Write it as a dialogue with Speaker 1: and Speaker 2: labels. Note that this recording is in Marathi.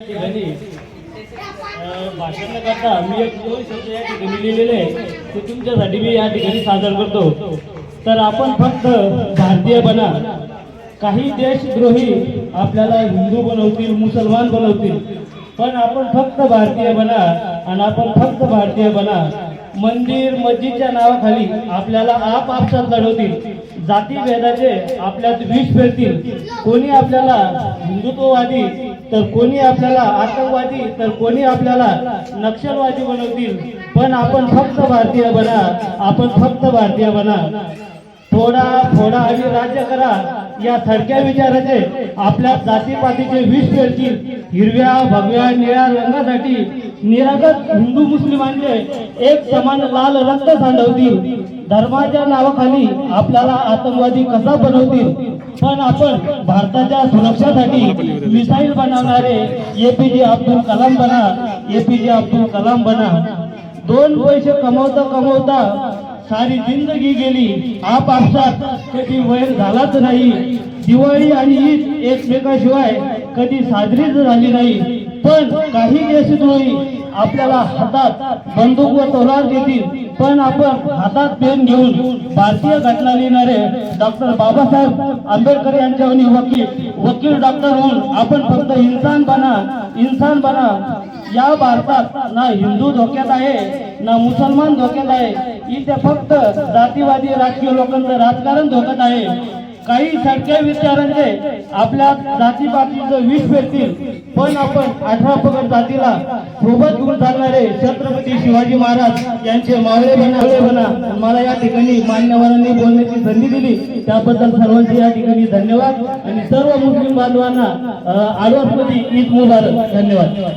Speaker 1: ठिकाणी भाषण न करता मी एक दोन शब्द या ठिकाणी लिहिलेले आहे ते तुमच्यासाठी मी या ठिकाणी सादर करतो. तर आपण फक्त भारतीय बना काही देशद्रोही आपल्याला हिंदू बनवतील मुसलमान बनवतील पण आपण फक्त भारतीय बना आणि आपण फक्त भारतीय बना मंदिर मस्जिदच्या नावाखाली आपल्याला आप आपसात लढवतील जाती भेदाचे आपल्यात विष पेरतील. कोणी आपल्याला हिंदुत्ववादी तर कोणी आपल्याला आतंकवादी तर कोणी आपल्याला नक्षलवादी बनवतील. पण आपण फक्त भारतीय बना आपण फक्त भारतीय बना. थोडा थोडा आणि राज्य करा. या थडक्या विचाराचे आपल्या जातीपातीचे विष पेरतील हिरव्या भगव्या निळ्या रंगासाठी निरागत हिंदू मुस्लिमांचे एक समान लाल रक्त सांडवतील. धर्माच्या नावाखाली आपल्याला आतंकवादी कसा बनवतील? पण आपण भारताच्या सुरक्षासाठी मिसाईल बनवणारे एपीजे अब्दुल कलाम बना एपीजे अब्दुल कलाम बना. दोन पैसे कमवता कमवता सारी जिंदगी गेली. आप आपसात कधी वैर झालाच नाही. दिवाळी आणि ईद एकमेकाशिवाय कधी साजरीच झाली नाही. पण काही देशद्रोही आपल्याला हातात बंदूक व तोलार देतील. पण आपण हातात पेन घेऊन भारतीय घटना लिहिणारे डॉक्टर बाबासाहेब आंबेडकर यांच्या वकील वकील डॉक्टर होऊन आपण फक्त इन्सान बना इन्सान बना. या भारतात ना हिंदू धोक्यात आहे ना मुसलमान धोक्यात आहे. इथे फक्त जातीवादी राजकीय लोकांचं राजकारण धोक्यात आहे. काही सडक्या विचारांचे आपल्या जातीपातीचं विष भेटतील पण आपण अठरा पगड जातीला सोबत घेऊन चालणारे छत्रपती शिवाजी महाराज यांचे मावळे बनावळे बना. मला या ठिकाणी मान्यवरांनी बोलण्याची संधी दिली. त्याबद्दल सर्वांचे या ठिकाणी धन्यवाद. आणि सर्व मुस्लिम बांधवांना अं, ईद मुबारक. धन्यवाद.